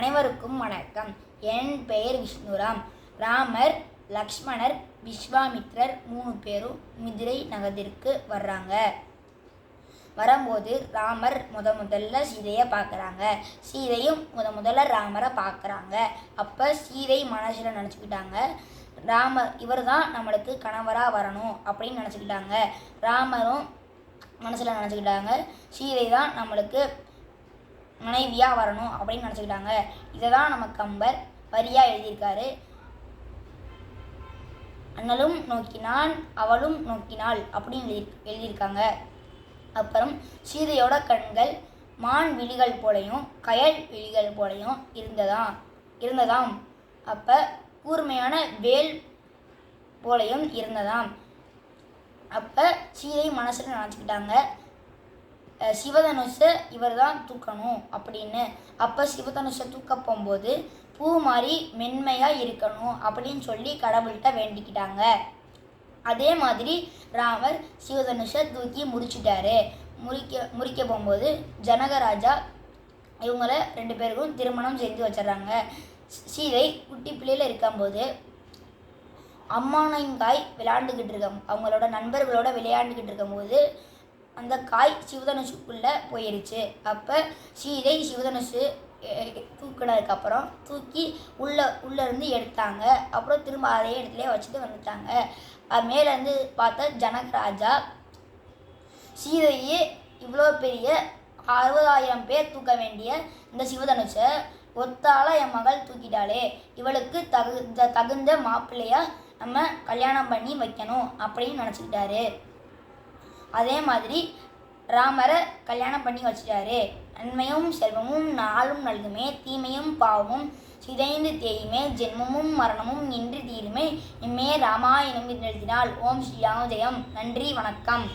அனைவருக்கும் வணக்கம். என் பெயர் விஷ்ணுராம். ராமர் லக்ஷ்மணர் விஸ்வாமித்ரர் மூணு பேரும் மிதிரை நகரத்திற்கு வர்றாங்க. வரும்போது ராமர் முத முதல்ல சீதையை பார்க்குறாங்க. சீதையும் முத முதல்ல ராமரை பார்க்குறாங்க. அப்போ சீதை மனசில் நினச்சிக்கிட்டாங்க ராமர் இவர் தான் நம்மளுக்கு கணவராக வரணும் அப்படின்னு நினச்சிக்கிட்டாங்க. ராமரும் மனசில் நினச்சிக்கிட்டாங்க சீதை தான் நம்மளுக்கு மனைவியாக வரணும் அப்படின்னு நினச்சிக்கிட்டாங்க. இதை தான் நம்ம கம்பர் வரியாக எழுதியிருக்காரு. அண்ணலும் நோக்கினான் அவளும் நோக்கினாள் அப்படின்னு எழுதி எழுதியிருக்காங்க. அப்புறம் சீதையோட கண்கள் மான் விழிகள் போலையும் கயல் விழிகள் போலையும் இருந்ததாம் இருந்ததாம். அப்போ கூர்மையான வேல் போலையும் இருந்ததாம். அப்போ சீதை மனசில் நினச்சிக்கிட்டாங்க. சிவதனுஷை இவர் தான் தூக்கணும் அப்படின்னு. அப்போ சிவதனுஷை தூக்க போகும்போது பூ மாதிரி மென்மையாக இருக்கணும் அப்படின்னு சொல்லி கடவுள்கிட்ட வேண்டிக்கிட்டாங்க. அதே மாதிரி ராமர் சிவதனுஷை தூக்கி முடிச்சிட்டாரு முறிக்க முறிக்க போகும்போது ஜனகராஜா இவங்கள ரெண்டு பேருக்கும் திருமணம் செய்து வச்சிடுறாங்க. சீதை குட்டி பிள்ளையில் இருக்கும்போது அம்மானைங்காய் விளையாண்டுக்கிட்டு இருக்க அவங்களோட நண்பர்களோட விளையாண்டுக்கிட்டு இருக்கும்போது அந்த காய் சிவதனுஷுக்குள்ளே போயிடுச்சு அப்போ சீதை சிவதனுஷு தூக்கினதுக்கப்புறம் தூக்கி உள்ள உள்ளேருந்து எடுத்தாங்க. அப்புறம் திரும்ப அதே இடத்துல வச்சுட்டு வந்துட்டாங்க. அது மேலேருந்து பார்த்தா ஜனகராஜா சீதையே இவ்வளோ பெரிய அறுபதாயிரம் பேர் தூக்க வேண்டிய இந்த சிவதனுஷை ஒத்தால என் மகள் தூக்கிட்டாளே. இவளுக்கு தகுந்த தகுந்த மாப்பிள்ளையாக நம்ம கல்யாணம் பண்ணி வைக்கணும் அப்படின்னு நினச்சிக்கிட்டாரு. அதே மாதிரி ராமரை கல்யாணம் பண்ணி வச்சிட்டாரு. நன்மையும் செல்வமும் நாளும் நல்குமே தீமையும் பாவமும் சிதைந்து தேயுமே ஜென்மமும் மரணமும் நின்று தீருமே. இம்மே ராமா எனும் எழுதினால் ஓம் ஸ்ரீராம ஜெயம் நன்றி வணக்கம்.